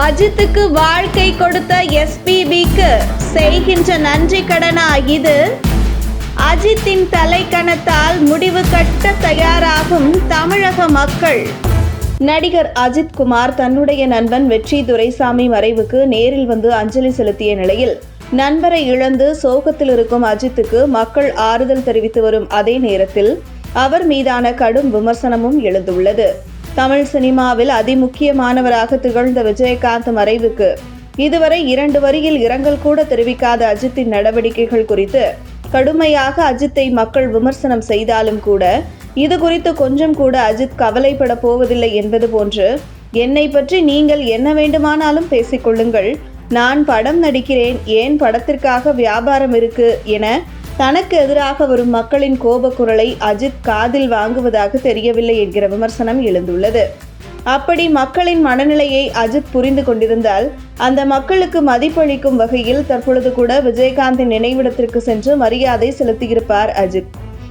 அஜித்துக்கு வாழ்க்கை கொடுத்த எஸ்பிபிக்கு செய்கின்ற நன்றி கடனா இது? அஜித்தின் தலைக்கணத்தால் முடிவு கட்ட தயாராகும் தமிழக மக்கள். நடிகர் அஜித் குமார் தன்னுடைய நண்பன் வெற்றி துரைசாமி மறைவுக்கு நேரில் வந்து அஞ்சலி செலுத்திய நிலையில் நண்பரை இழந்து சோகத்தில் இருக்கும் அஜித்துக்கு மக்கள் ஆறுதல் தெரிவித்து வரும் அதே நேரத்தில் அவர் மீதான கடும் விமர்சனமும் எழுந்துள்ளது. தமிழ் சினிமாவில் அதிமுக்கியமானவராக திகழ்ந்த விஜயகாந்த் மறைவுக்கு. இதுவரை இரண்டு வரியில் இரங்கல் கூட தெரிவிக்காத அஜித்தின் நடவடிக்கைகள் குறித்து கடுமையாக அஜித்தை மக்கள் விமர்சனம் செய்தாலும் கூட இது குறித்து கொஞ்சம் கூட அஜித் கவலைப்பட போவதில்லை என்பது போன்று என்னை பற்றி நீங்கள் என்ன வேண்டுமானாலும் பேசிக்கொள்ளுங்கள் நான் படம் நடிக்கிறேன் ஏன் படத்திற்காக வியாபாரம் இருக்கு என தனக்கு எதிராக வரும் மக்களின் கோபக்குரலை அஜித் காதில் வாங்குவதாக தெரியவில்லை என்கிற விமர்சனம் எழுந்துள்ளது. அப்படி மக்களின் மனநிலையை அஜித் புரிந்து கொண்டிருந்தால் அந்த மக்களுக்கு மதிப்பளிக்கும் வகையில் தற்பொழுது கூட விஜயகாந்தின் நினைவிடத்திற்கு சென்று மரியாதை செலுத்தியிருப்பார் அஜித்.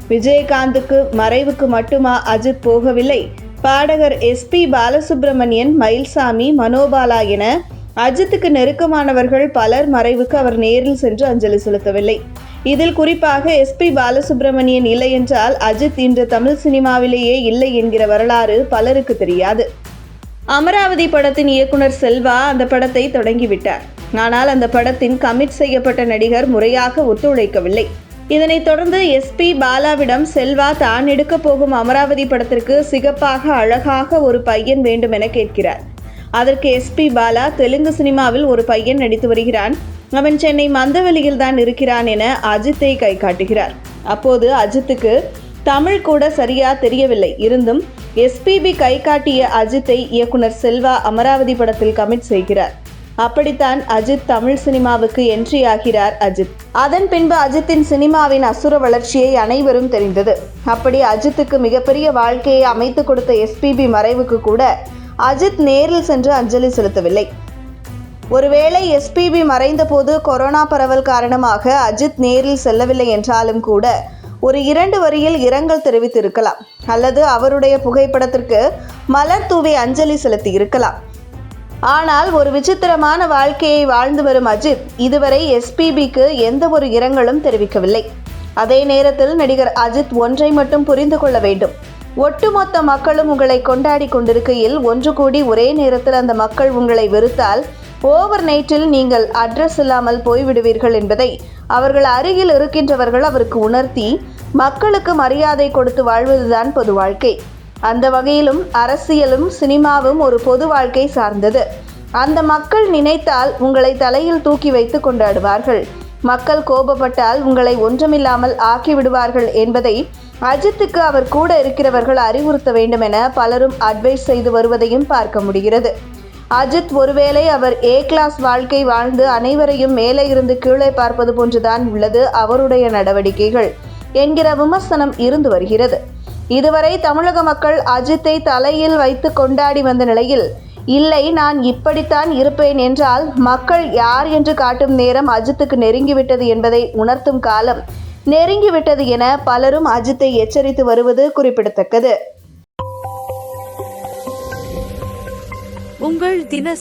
விஜயகாந்துக்கு மறைவுக்கு மட்டுமா அஜித் போகவில்லை? பாடகர் எஸ்பி பாலசுப்ரமணியன் மயில்சாமி மனோபாலா என அஜித்துக்கு நெருக்கமானவர்கள் பலர் மறைவுக்கு அவர் நேரில் சென்று அஞ்சலி செலுத்தவில்லை. இதில் குறிப்பாக எஸ்பி பாலசுப்ரமணியன் இல்லை என்றால் அஜித் இன்று தமிழ் சினிமாவிலேயே இல்லை என்கிற வரலாறு பலருக்கு தெரியாது. அமராவதி படத்தின் இயக்குனர் செல்வா அந்த படத்தை தொடங்கிவிட்டார். ஆனால் அந்த படத்தின் கமிட் செய்யப்பட்ட நடிகர் முறையாக ஒத்துழைக்கவில்லை. இதனைத் தொடர்ந்து எஸ்பி பாலாவிடம் செல்வா தான் எடுக்கப் போகும் அமராவதி படத்திற்கு சிகப்பாக அழகாக ஒரு பையன் வேண்டும் என கேட்கிறார். அதற்கு எஸ்பி பாலா தெலுங்கு சினிமாவில் ஒரு பையன் நடித்து வருகிறான். அவன் சென்னை மந்தவெளியில் தான் இருக்கிறான் என அஜித்தை கை காட்டுகிறார். அப்போது அஜித்துக்கு தமிழ் கூட சரியா தெரியவில்லை. இருந்தும் எஸ்பிபி கை காட்டிய அஜித்தை இயக்குனர் செல்வா அமராவதி படத்தில் கமிட் செய்கிறார். அப்படித்தான் அஜித் தமிழ் சினிமாவுக்கு என்ட்ரி ஆகிறார் அஜித். அதன் பின்பு அஜித்தின் சினிமாவின் அசுர வளர்ச்சியை அனைவரும் தெரிந்தது. அப்படி அஜித்துக்கு மிகப்பெரிய வாழ்க்கையை அமைத்து கொடுத்த எஸ்பிபி மறைவுக்கு கூட அஜித் நேரில் சென்று அஞ்சலி செலுத்தவில்லை. ஒருவேளை எஸ்பிபி மறைந்தபோது கொரோனா பரவல் காரணமாக அஜித் நேரில் செல்லவில்லை என்றாலும் கூட ஒரு இரண்டு வரியில் இரங்கல் தெரிவித்திருக்கலாம். அல்லது அவருடைய புகைப்படத்திற்கு மலர் தூவி அஞ்சலி செலுத்தி இருக்கலாம் ஆனால் ஒரு விசித்திரமான வாழ்க்கையை வாழ்ந்து வரும் அஜித் இதுவரை எஸ்பிபிக்கு எந்த ஒரு இரங்கலும் தெரிவிக்கவில்லை. அதே நேரத்தில் நடிகர் அஜித் ஒன்றை மட்டும் புரிந்து கொள்ள வேண்டும். ஒட்டுமொத்த மக்களும் உங்களை கொண்டாடி கொண்டிருக்கையில் ஒன்று கூடி ஒரே நேரத்தில் அந்த மக்கள் உங்களை வெறுத்தால் ஓவர் நைட்டில் நீங்கள் அட்ரஸ் இல்லாமல் போய்விடுவீர்கள் என்பதை அவர்கள் அருகில் இருக்கின்றவர்கள் அவருக்கு உணர்த்தி மக்களுக்கு மரியாதை கொடுத்து வாழ்வதுதான் பொது வாழ்க்கை. அந்த வகையிலும் அரசியலும் சினிமாவும் ஒரு பொது வாழ்க்கை சார்ந்தது. அந்த மக்கள் நினைத்தால் உங்களை தலையில் தூக்கி வைத்து கொண்டாடுவார்கள். மக்கள் கோபப்பட்டால் உங்களை ஒன்றுமில்லாமல் ஆக்கிவிடுவார்கள் என்பதை அஜித்துக்கு அவர் கூட இருக்கிறவர்கள் அறிவுறுத்த வேண்டும் என பலரும் அட்வைஸ் செய்து வருவதையும் பார்க்க முடிகிறது. அஜித் ஒருவேளை அவர் ஏ கிளாஸ் வாழ்க்கை வாழ்ந்து அனைவரையும் மேலே இருந்து கீழே பார்ப்பது போன்றுதான் உள்ளது அவருடைய நடவடிக்கைகள் என்கிற விமர்சனம் இருந்து வருகிறது. இதுவரை தமிழக மக்கள் அஜித்தை தலையில் வைத்து கொண்டாடி வந்த நிலையில் இல்லை நான் இப்படித்தான் இருப்பேன் என்றால் மக்கள் யார் என்று காட்டும் நேரம் அஜித்துக்கு நெருங்கிவிட்டது என்பதை உணர்த்தும் காலம் நெருங்கிவிட்டது என பலரும் அஜித்தை எச்சரித்து வருவது குறிப்பிடத்தக்கது. உங்கள் தின